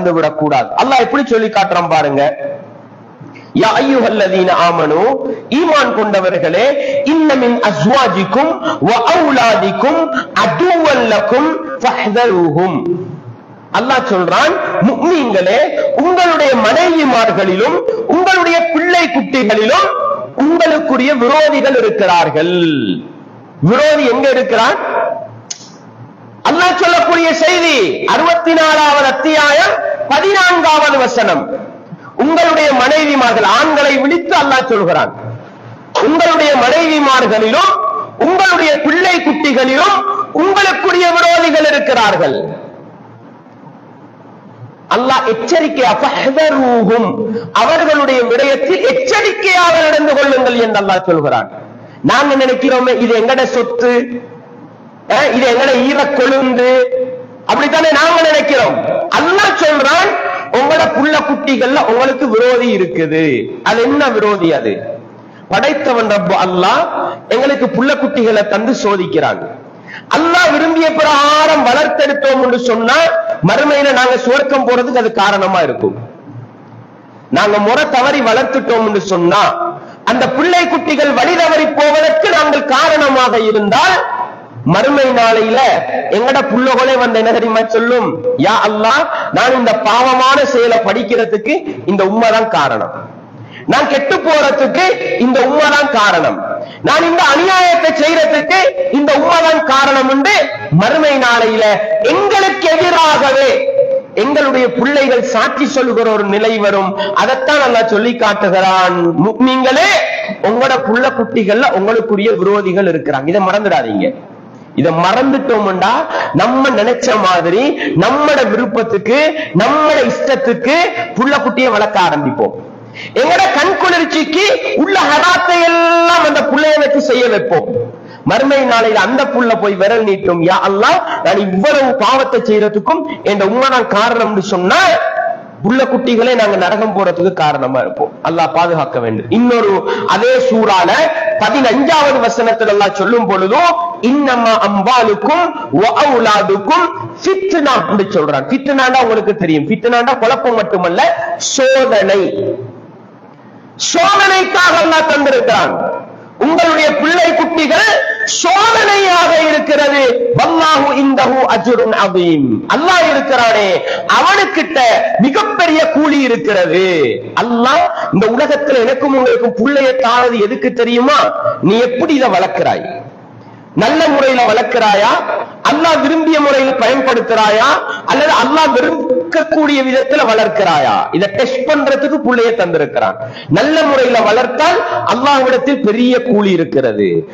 வந்து விடக்கூடாது அல்லாஹ் எப்படி சொல்லி காட்டுறான் பாருங்க ஈமான் கொண்டவர்களே இன்ன அஸ்வாஜிக்கும் வ அல்லாஹ் சொல்றான் முக்மீன்களே உங்களுடைய மனைவிமார்களிலும் உங்களுடைய பிள்ளை குட்டிகளிலும் உங்களுக்குரிய விரோதிகள் இருக்கிறார்கள். விரோதி எங்க இருக்கிறான்? அல்லாஹ் சொல்லக்கூடிய செய்தி அறுபத்தி நாலாவது அத்தியாயம் பதினான்காவது வசனம். உங்களுடைய மனைவிமார்கள் ஆண்களை விழித்து அல்லாஹ் சொல்கிறான். உங்களுடைய மனைவிமார்களிலும் உங்களுடைய பிள்ளை குட்டிகளிலும் உங்களுக்குரிய விரோதிகள் இருக்கிறார்கள். அல்லாஹ் எச்சரிக்கை அவர்களுடைய விடயத்தில் எச்சரிக்கையாக நடந்து கொள்ளுங்கள் என்று அல்லாஹ் சொல்கிறான். நாங்க நினைக்கிறோமே இது எங்கட சொத்து? இது எங்கட ஈர கொழுந்து அப்படித்தானே நாங்க நினைக்கிறோம். சக்திகள்ல உங்களுக்கு விரோதி இருக்குது. அது என்ன விரோதி அது? படைத்தவன் ரப்பு அல்லாஹ் எங்களுக்கு புள்ள குட்டிகளை தந்து சோதிக்கிறாங்க. அல்லாஹ் விரும்பிய பிரகாரம் வளர்த்தெடுத்தோம் என்று சொன்னா மறுமையில நாங்க சுவர்க்கம் போறதுக்கு அது காரணமா இருக்கும். நாங்க முறை தவறி வளர்த்துட்டோம் என்று சொன்னா அந்த பிள்ளை குட்டிகள் வழி தவறி போவதற்கு நாங்கள் காரணமாக இருந்தால் மறுமை நாளையில எங்கட புள்ளகோலே வந்து என்ன தெரியுமா சொல்லும்? யா அல்லாஹ் நான் இந்த பாவமான செயலை படிக்கிறதுக்கு இந்த உண்மைதான் காரணம். நான் கெட்டு போறதுக்கு இந்த உண்மைதான் காரணம். நான் இந்த அநியாயத்தை செய்யறதுக்கு இந்த உண்மைதான் காரணம் என்று மறுமை நாளையில எங்களுக்கு எதிராகவே எங்களுடைய பிள்ளைகள் சாட்சி சொல்லுகிற ஒரு நிலை வரும். அதைத்தான் நல்லா சொல்லி காட்டுகிறான். நீங்களே உங்களோட புள்ள குட்டிகள்ல உங்களுக்குரிய விரோதிகள் இருக்கிறாங்க. இதை மறந்துடாதீங்க. இதை மறந்துட்டோம்டா. நம்ம நினைச்ச மாதிரி நம்மட விருப்பத்துக்கு நம்மட இஷ்டத்துக்கு புள்ள குட்டியை வளர்க்க ஆரம்பிப்போம். எங்கட கண் குளிர்ச்சிக்கு உள்ள ஹராத்தை எல்லாம் அந்த புள்ளைய வச்சு செய்ய வைப்போம். மறுமை நாளையில அந்த புள்ள போய் விரல் நீட்டும். யா அல்லா நான் இவ்வளவு பாவத்தை செய்யறதுக்கும் என் உண்மைதான் காரணம்னு சொன்னா புள்ள குட்டிகளே நாங்க நரகம் போறதுக்கு காரணமா இருப்போம். அல்லாஹ் பாதுகாக்க வேண்டும். இன்னொரு அதே சூறால பதினஞ்சாவது வசனத்தில் எல்லாம் சொல்லும் பொழுதும் இன்னம்மா அம்பாலுக்கும் அவுலாதுக்கும் ஃபித்னா என்று சொல்றான் ஃபித்னாண்டா உங்களுக்கு தெரியும். ஃபித்னாண்டா குழப்பம் மட்டுமல்ல சோதனை. சோதனைக்காக எல்லாம் தந்திருக்கிறான். உங்களுடைய பிள்ளை குட்டிகள் சோதனையாக இருக்கிறது. வல்லாஹு இந்தஹு அஜுருன் அதீம் அல்லாஹ் இருக்கிறானே. அவனுக்கிட்ட மிகப்பெரிய கூலி இருக்கிறது. அல்லாஹ் இந்த உலகத்துல எனக்கும் உங்களுக்கும் புள்ளைய தாழது எதுக்கு தெரியுமா? நீ எப்படி இதை வளர்க்கிறாய்? நல்ல முறையில வளர்க்கிறாயா? அல்லாஹ் விரும்பிய முறையில் பயன்படுத்துறாயா? அல்லது அல்லாஹ் விரும்பக்கூடிய விதத்துல வளர்க்கிறாயா? இதை டெஸ்ட் பண்றதுக்கு புள்ளைய தந்திருக்கிறான். நல்ல முறையில வளர்த்தால் அல்லாஹ்விடத்தில் பெரிய கூலி இருக்கிறது.